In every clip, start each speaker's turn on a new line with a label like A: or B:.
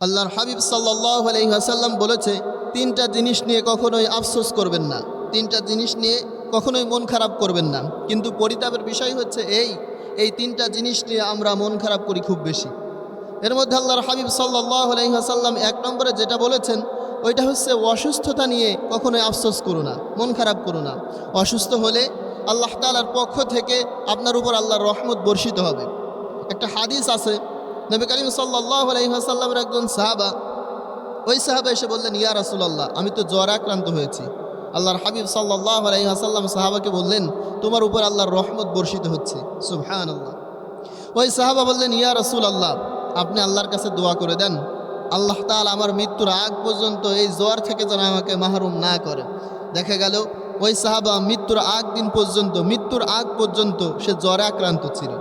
A: আল্লাহর হাবিব সাল্লাহ আলহিহাসাল্লাম বলেছে, তিনটা জিনিস নিয়ে কখনোই আফসোস করবেন না। তিনটা জিনিস নিয়ে কখনোই মন খারাপ করবেন না। কিন্তু পরিতাপের বিষয় হচ্ছে এই এই তিনটা জিনিস নিয়ে আমরা মন খারাপ করি খুব বেশি। এর মধ্যে আল্লাহর হাবিব সাল্লাহ আলহিহাসাল্লাম এক নম্বরে যেটা বলেছেন, ওইটা হচ্ছে অসুস্থতা নিয়ে কখনোই আফসোস করো না, মন খারাপ করো না। অসুস্থ হলে আল্লাহ তালার পক্ষ থেকে আপনার উপর আল্লাহর রহমত বর্ষিত হবে। একটা হাদিস আছে নবী করিম সাল্লাহ একজন সাহাবা, ওই সাহাবা এসে বললেন, ইয়া রাসুলাল্লাহ, আমি তো জ্বর আক্রান্ত হয়েছি। আল্লাহর হাবিব সাল্লাহ আলহিহাসাল্লাম সাহাবাকে বললেন, তোমার উপর আল্লাহর রহমত বর্ষিত হচ্ছে। সুবহান আল্লাহ ওই সাহাবা বললেন, ইয়া রসুল আল্লাহ আপনি আল্লাহর কাছে দোয়া করে দেন। আল্লাহ তাল আমার মৃত্যুর আগ পর্যন্ত এই জ্বর থেকে যেন আমাকে মাহরুম না করে। দেখা গেল, ওই সাহাবা মৃত্যুর আগ দিন পর্যন্ত, মৃত্যুর আগ পর্যন্ত সে জ্বরে আক্রান্ত ছিল।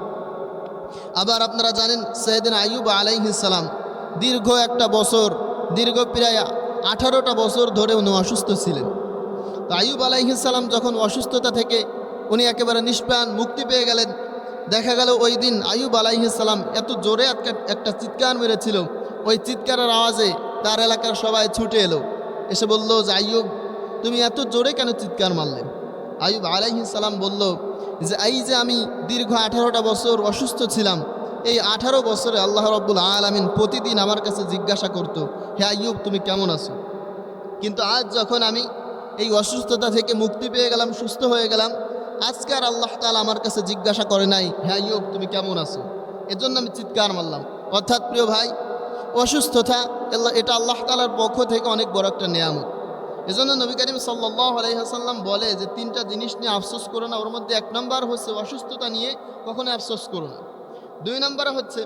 A: আবার আপনারা জানেন সৈয়দিন আইয়ুব আলাইহিসালাম দীর্ঘ একটা বছর, দীর্ঘ প্রায় আঠারোটা বছর ধরে উনি অসুস্থ ছিলেন। তো আইয়ুব আলাইহিসাল্লাম যখন অসুস্থতা থেকে উনি একেবারে নিষ্প্রাণ, মুক্তি পেয়ে গেলেন, দেখা গেল ওই দিন আইয়ুব আলাইহিসাল্লাম এত জোরে একটা- একটা চিৎকার মেরেছিল। ওই চিৎকারের আওয়াজে তার এলাকার সবাই ছুটে এলো। এসে বলল, যে আইয়ুব, তুমি এত জোরে কেন চিৎকার মারলে? আইয়ুব আলাইহিসাল্লাম বলল যে, এই যে আমি দীর্ঘ আঠারোটা বছর অসুস্থ ছিলাম, এই আঠারো বছরে আল্লাহ রব্বুল আলমিন প্রতিদিন আমার কাছে জিজ্ঞাসা করতো, হে আইয়ুব তুমি কেমন আছো? কিন্তু আজ যখন আমি এই অসুস্থতা থেকে মুক্তি পেয়ে গেলাম, সুস্থ হয়ে গেলাম, আজকে আর আল্লাহ তালা আমার কাছে জিজ্ঞাসা করে নাই হ্যাঁ ইয়োগ তুমি কেমন আছো? এজন্য আমি চিৎকার মারলাম। অর্থাৎ প্রিয় ভাই, অসুস্থতা এটা আল্লাহ তালার পক্ষ থেকে অনেক বড় একটা নিয়ামত। এজন্য নবী করিম সাল্লাহ আলহিহাসাল্লাম বলে যে, তিনটা জিনিস নিয়ে আফসোস করো না, ওর মধ্যে এক নম্বর হচ্ছে অসুস্থতা নিয়ে কখনো আফসোস করো না। দুই নম্বর হচ্ছে,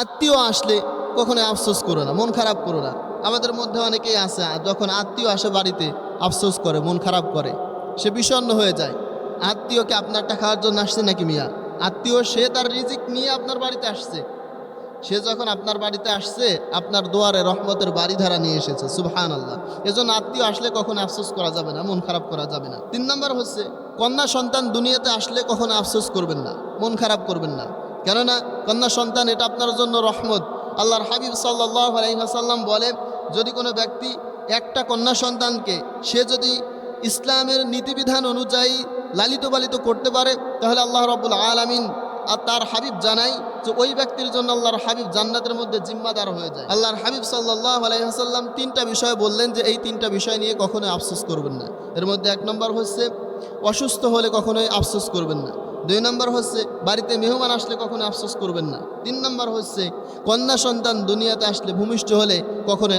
A: আত্মীয় আসলে কখনো আফসোস করো না, মন খারাপ করো না। আমাদের মধ্যে অনেকেই আছে, যখন আত্মীয় আসে বাড়িতে, আফসোস করে, মন খারাপ করে, সে বিষণ্ণ হয়ে যায়। আত্মীয়কে আপনারটা খাওয়ার জন্য আসছে নাকি মিয়া? আত্মীয়, সে তার রিজিক নিয়ে আপনার বাড়িতে আসছে। সে যখন আপনার বাড়িতে আসছে, আপনার দোয়ারে রহমতের বাড়ি ধারা নিয়ে এসেছে সুবহান আল্লাহ এজন্য আত্মীয় আসলে কখনো আফসোস করা যাবে না, মন খারাপ করা যাবে না। তিন নম্বর হচ্ছে, কন্যা সন্তান দুনিয়াতে আসলে কখনো আফসোস করবেন না, মন খারাপ করবেন না। কেননা, কন্যা সন্তান এটা আপনার জন্য রহমত। আল্লাহর হাবিব সাল্লাহ আলহিহাসাল্লাম বলে যদি কোনো ব্যক্তি একটা কন্যা সন্তানকে সে যদি ইসলামের নীতিবিধান অনুযায়ী লালিত পালিত করতে পারে, তাহলে আল্লাহ রব্বুল আলমিন আর তার হাবিব জানাই যে ওই ব্যক্তির জন্য আল্লাহর হাবিব জান্নাতের মধ্যে জিম্মাদার হয়ে যায়। আল্লাহর হাবিব সাল্লাহ আলাইহাসাল্লাম তিনটা বিষয় বললেন যে এই তিনটা বিষয় নিয়ে কখনোই আফসোস করবেন না। এর মধ্যে এক নম্বর হচ্ছে অসুস্থ হলে কখনোই আফসোস করবেন না। দুই নম্বর হচ্ছে বাড়িতে মেহমান আসলে কখনো আফসোস করবেন না। তিন নম্বর হচ্ছে কন্যা সন্তান দুনিয়াতে আসলে ভূমিষ্ঠ হলে কখনোই